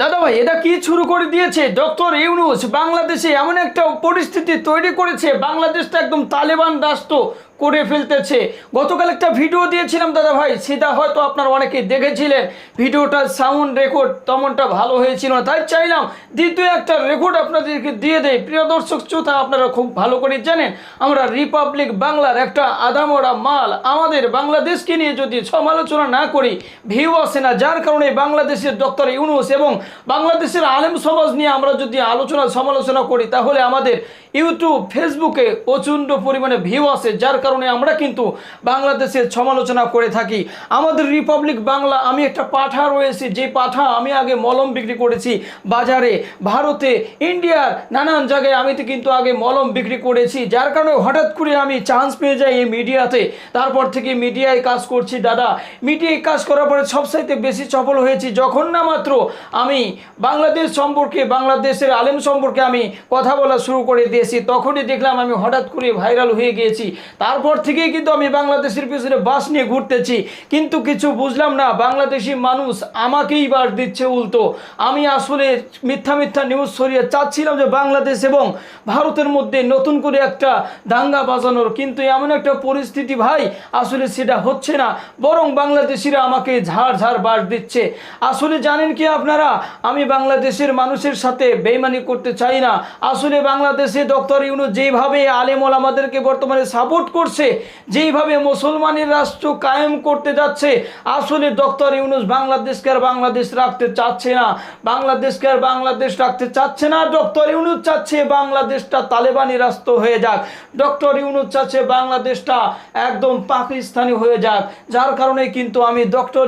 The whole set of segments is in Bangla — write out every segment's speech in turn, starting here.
দাদা ভাই এটা কি শুরু করে দিয়েছে? ডক্টর ইউনুস, বাংলাদেশে এমন একটা পরিস্থিতি তৈরি করেছে। বাংলাদেশটা একদম তালেবান রাষ্ট্র। করে ফেলতেছে। গতকাল একটা ভিডিও দিয়েছিলাম দাদা ভাই, সেটা হয়তো আপনারা অনেকে দেখেছিলেন। ভিডিওটার সাউন্ড রেকর্ড তেমনটা ভালো হয়েছিল না। তাই চাইলাম দ্বিতীয় একটা রেকর্ড আপনাদেরকে দিয়ে দেয় প্রিয় দর্শক, শ্রোতা, আপনারা খুব ভালো করে জানেন, আমরা রিপাবলিক বাংলার একটা আদামরা মাল আমাদের বাংলাদেশকে নিয়ে যদি সমালোচনা না করি ভিউ আসে না। যার কারণে বাংলাদেশের ডক্টর ইউনুস এবং বাংলাদেশের আলেম সমাজ নিয়ে আমরা যদি আলোচনা, সমালোচনা করি, তাহলে আমাদের ইউটিউব ফেসবুকে প্রচণ্ড পরিমাণে ভিউ আসে। যার কারণে আমরা কিন্তু বাংলাদেশের সমালোচনা করে থাকি। আমাদের রিপাবলিক বাংলা আমি একটা পাঠা রয়েছে, যে পাঠা আমি আগে মলম বিক্রি করেছি বাজারে। ভারতে, ইন্ডিয়ার নানান জায়গায় আমি তো কিন্তু আগে মলম বিক্রি করেছি। যার কারণে হঠাৎ করে আমি চান্স পেয়ে যাই এই মিডিয়াতে। তারপর থেকে মিডিয়ায় কাজ করছি, দাদা। মিডিয়ায় কাজ করার পরে সবসাইতে বেশি সফল হয়েছি যখন না মাত্র আমি বাংলাদেশ সম্পর্কে, বাংলাদেশের আলেম সম্পর্কে আমি কথা বলা শুরু করে দিয়েছি, তখনই দেখলাম আমি হঠাৎ করে ভাইরাল হয়ে গিয়েছি। তারপর থেকেই কিন্তু আমি বাংলাদেশের পিছনে বাস নিয়ে ঘুরতেছি। কিন্তু কিছু বুঝলাম না, বাংলাদেশি মানুষ আমাকেই বাস দিচ্ছে উল্টো। আমি আসলে মিথ্যা মিথ্যা নিউজ ছড়িয়ে চাচ্ছিলাম যে বাংলাদেশ এবং ভারতের মধ্যে নতুন করে একটা দাঙ্গা বাজানোর। কিন্তু এমন একটা পরিস্থিতি ভাই, আসলে সেটা হচ্ছে না। বরং বাংলাদেশিরা আমাকে ঝাড় ঝাড় বাস দিচ্ছে। আসলে জানেন কি আপনারা? আমি বাংলাদেশের মানুষের সাথে বেইমানি করতে চাই না। আসলে বাংলাদেশে ডক্টর ইউনু যেভাবে আলেমল আমাদেরকে বর্তমানে সাপোর্ট করছে। যেইভাবে মুসলমানের রাষ্ট্র কায়েম করতে যাচ্ছে, আসলে ডক্টর ইউনুস বাংলাদেশকে আর বাংলাদেশ রাখতে চাচ্ছে না। বাংলাদেশকে আর বাংলাদেশ রাখতে চাচ্ছে না, ডক্টর ইউনুস চাচ্ছে বাংলাদেশটা তালেবানি রাষ্ট্র হয়ে যাক। ডক্টর ইউনুস চাচ্ছে বাংলাদেশটা একদম পাকিস্তানি হয়ে যাক। যার কারণে কিন্তু আমি ডক্টর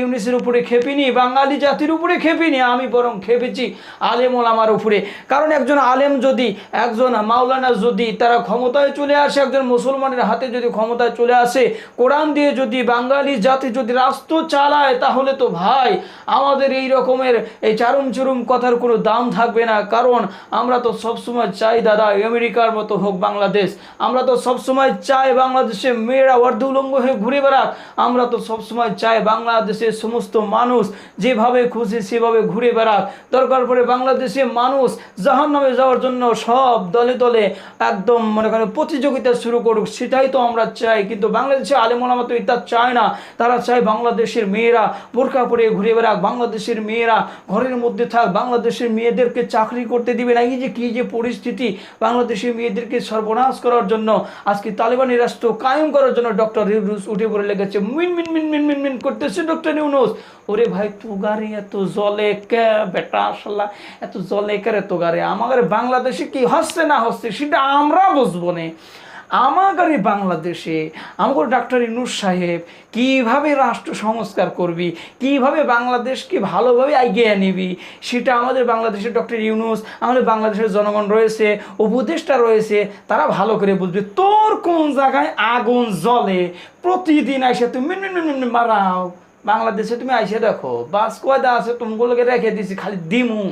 ইউনিসের উপরে খেপিনি, বাঙালি জাতির উপরে খেপিনি, আমি বরং খেপেছি আলেমল আমার উপরে। কারণ একজন আলেম যদি, একজন মাওলানা যদি তারা ক্ষমতায় চলে আসে, একজন মুসলমানের হাতে যদি ক্ষমতায় চলে আসে, কোরআন দিয়ে যদি বাঙালি জাতি যদি রাষ্ট্র চালায়, তাহলে তো ভাই আমাদের এই রকমের এই চারুম চুরুম কথার কোনো দাম থাকবে না। কারণ আমরা তো সবসময় চাই, দাদা, আমেরিকার মতো হোক বাংলাদেশ। আমরা তো সবসময় চাই বাংলাদেশে মেয়েরা অর্ধউলঙ্গ হয়ে ঘুরে বেড়াক। আমরা তো সবসময় চাই বাংলাদেশের সমস্ত মানুষ যেভাবে খুশি সেভাবে ঘুরে বেড়াক। দরকার পড়ে বাংলাদেশে মানুষ জাহান নামে যাওয়ার জন্য সব দলে দলে একদম মনে করেন প্রতিযোগিতা শুরু করুক সেটাই তো আমরা চাই, কিন্তু বাংলাদেশে আলেমোলামা তো এটা চায় না। তারা চায় বাংলাদেশের মেয়েরা বোরকা পরে ঘুরে বেড়াক, বাংলাদেশের মেয়েরা ঘরের মধ্যে থাক, বাংলাদেশের মেয়েদেরকে চাকরি করতে দিবে না। এই যে কী যে পরিস্থিতি, বাংলাদেশের মেয়েদেরকে সর্বনাশ করার জন্য, আজকে তালেবানি রাষ্ট্র কায়েম করার জন্য ডক্টর ইউনুস উঠে পড়ে লেগেছে। মিন মিন মিন মিন মিন মিন করতেছে ডক্টর ইউনুস। ওরে ভাই তু গাড়ি এত জলে কে? বেটা আসলা এত জলে কে রে তো গাড়ি আমাদের বাংলাদেশে কি হচ্ছে না হচ্ছে, সেটা আমরা বুঝব না। আমাদের এই বাংলাদেশে আমার ডাক্তার ইনুস সাহেব, কীভাবে রাষ্ট্র সংস্কার করবি, কীভাবে বাংলাদেশকে ভালোভাবে এগিয়ে নিবি, সেটা আমাদের বাংলাদেশের ডক্টর ইউনুস, আমাদের বাংলাদেশের জনগণ রয়েছে, উপদেষ্টা রয়েছে, তারা ভালো করে বুঝবে। তোর কোন জায়গায় আগুন জ্বলে, প্রতিদিন এসে তুমি মারাও। বাংলাদেশে তুমি আইসে দেখো, বাস কয়দা আছে, তুমগুলোকে রেখে দিছি, খালি দিমু।